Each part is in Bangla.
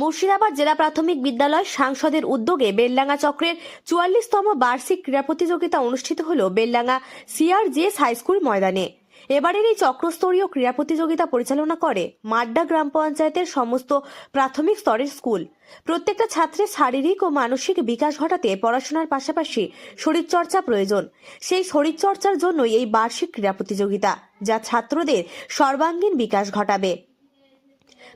মুর্শিদাবাদ জেলা প্রাথমিক বিদ্যালয় সাংসদের উদ্যোগে বেলডাঙ্গা চক্রের চুয়াল্লিশতম বার্ষিক ক্রীড়া প্রতিযোগিতা অনুষ্ঠিত হল বেলডাঙ্গা সিআরজেএস হাইস্কুল ময়দানে। এবারের এই চক্রস্তরীয় ক্রীড়া প্রতিযোগিতা পরিচালনা করে মাড্ডা গ্রাম পঞ্চায়েতের সমস্ত প্রাথমিক স্তরের স্কুল। প্রত্যেকটা ছাত্রের শারীরিক ও মানসিক বিকাশ ঘটাতে পড়াশোনার পাশাপাশি শরীরচর্চা প্রয়োজন। সেই শরীরচর্চার জন্যই এই বার্ষিক ক্রীড়া প্রতিযোগিতা, যা ছাত্রদের সর্বাঙ্গীন বিকাশ ঘটাবে।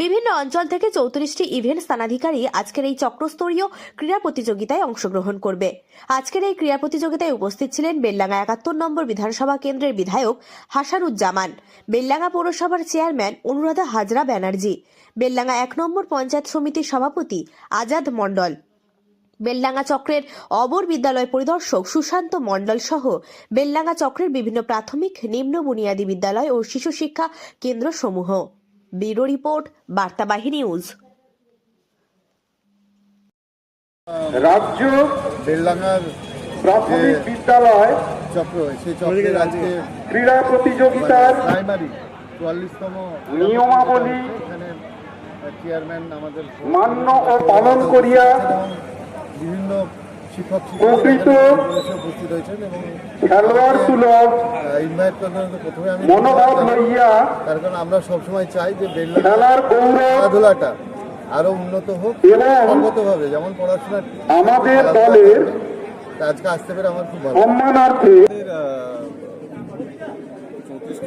বিভিন্ন অঞ্চল থেকে চৌত্রিশটি ইভেন্ট স্থানাধিকারী আজকের এই চক্রস্তরীয় ক্রীড়া প্রতিযোগিতায় অংশগ্রহণ করবে। আজকের এই ক্রীড়া প্রতিযোগিতায় উপস্থিত ছিলেন বেলডাঙ্গা একাত্তর নম্বর বিধানসভা কেন্দ্রের বিধায়ক হাসারুজ্জামান বেলডাঙ্গা পৌরসভার চেয়ারম্যান অনুরাধা হাজরা ব্যানার্জি, বেলডাঙ্গা এক নম্বর পঞ্চায়েত সমিতির সভাপতি আজাদ মণ্ডল। বেলডাঙ্গা চক্রের অবর বিদ্যালয় পরিদর্শক সুশান্ত মণ্ডল সহ বেলডাঙ্গা চক্রের বিভিন্ন প্রাথমিক, নিম্ন বুনিয়াদী বিদ্যালয় ও শিশু শিক্ষা কেন্দ্র সমূহ ব্যুরো রিপোর্ট বার্তাবাহী নিউজ। রাজ্য বেলডাঙ্গার প্রাথমিক বিদ্যালয় চক্র সেই চক্রের আজকে ক্রীড়া প্রতিযোগিতার প্রাইমারি চুয়াল্লিশতম নিয়মাবলী চেয়ারম্যান আমাদের মান্য ও পালন করিয়া বিভিন্ন প্রকৃত খেলোয়াড় সুলভ প্রথমে আমি মনোভাব লইয়া তার কারণ আমরা সবসময় চাই যে খেলার খেলাধুলাটা আরও উন্নত হোক সর্বতভাবে যেমন পড়াশোনা আমাদের দলের আজকে আসতে পেরে আমার খুব ভালো সম্মানার্থে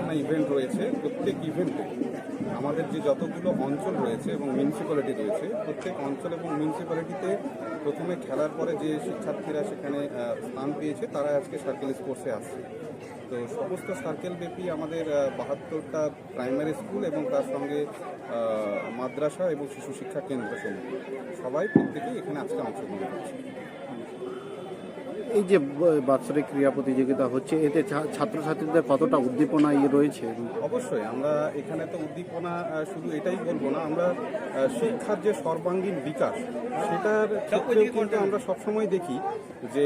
আমাদের ইভেন্ট রয়েছে, প্রত্যেক ইভেন্টে আমাদের যে যতগুলো অঞ্চল রয়েছে এবং মিউনিসিপ্যালিটি রয়েছে, প্রত্যেক অঞ্চল এবং মিউনিসিপ্যালিটিতে প্রথমে খেলার পরে যে শিক্ষার্থীরা সেখানে স্থান পেয়েছে, তারা আজকে সার্কেল স্পোর্টসে আসছে। তো সমস্ত সার্কেল ব্যাপী আমাদের বাহাত্তরটা প্রাইমারি স্কুল এবং তার সঙ্গে মাদ্রাসা এবং শিশু শিক্ষা কেন্দ্র সবাই প্রত্যেকেই এখানে আজকে অংশগ্রহণ করছে। এই যে বাৎসরিক ক্রীড়া প্রতিযোগিতা হচ্ছে, এতে ছাত্রছাত্রীদের কতটা উদ্দীপনা ইয়ে রয়েছে? অবশ্যই, আমরা এখানে তো উদ্দীপনা শুধু এটাই বলব না, আমরা শিক্ষার যে সর্বাঙ্গীন বিকাশ, সেটার ক্ষেত্রেও কিন্তু আমরা সবসময় দেখি যে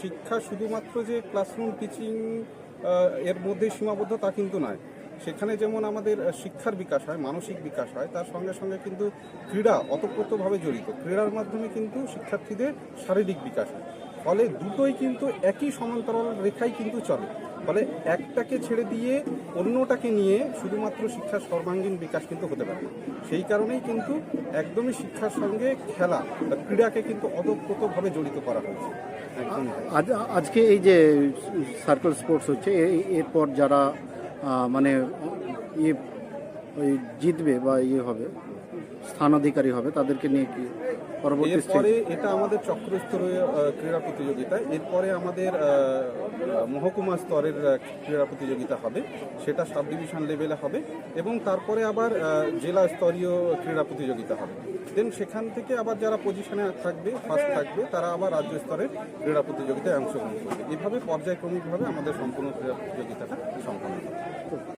শিক্ষা শুধুমাত্র যে ক্লাসরুম টিচিং এর মধ্যে সীমাবদ্ধ তা কিন্তু নয়। সেখানে যেমন আমাদের শিক্ষার বিকাশ হয়, মানসিক বিকাশ হয়, তার সঙ্গে সঙ্গে কিন্তু ক্রীড়া অতপ্রতভাবে জড়িত। ক্রীড়ার মাধ্যমে কিন্তু শিক্ষার্থীদের শারীরিক বিকাশ হয়। ফলে দুটোই কিন্তু একই সমান্তরাল রেখাই কিন্তু চলে। ফলে একটাকে ছেড়ে দিয়ে অন্যটাকে নিয়ে শুধুমাত্র শিক্ষার সর্বাঙ্গীন বিকাশ কিন্তু হতে পারে সেই কারণেই কিন্তু একদমই শিক্ষার সঙ্গে খেলা বা ক্রীড়াকে কিন্তু অতপ্রতভাবে জড়িত করা হয়েছে। আজ, আজকে এই যে সার্কেল স্পোর্টস হচ্ছে এরপর যারা মানে ইয়ে জিতবে বা ইয়ে হবে, স্থানাধিকারী হবে, তাদেরকে নিয়ে কি এরপরে এটা আমাদের চক্রস্তরীয় ক্রীড়া প্রতিযোগিতা। এরপরে আমাদের মহকুমা স্তরের ক্রীড়া প্রতিযোগিতা হবে। সেটা সাব ডিভিশন লেভেলে হবে এবং তারপরে আবার জেলা স্তরীয় ক্রীড়া প্রতিযোগিতা হবে। দেন সেখান থেকে আবার যারা পজিশনে থাকবে ফার্স্ট থাকবে, তারা আবার রাজ্য স্তরের ক্রীড়া প্রতিযোগিতায় অংশগ্রহণ করবে। এভাবে পর্যায়ক্রমিকভাবে আমাদের সম্পূর্ণ ক্রীড়া প্রতিযোগিতাটা সম্পন্ন হবে।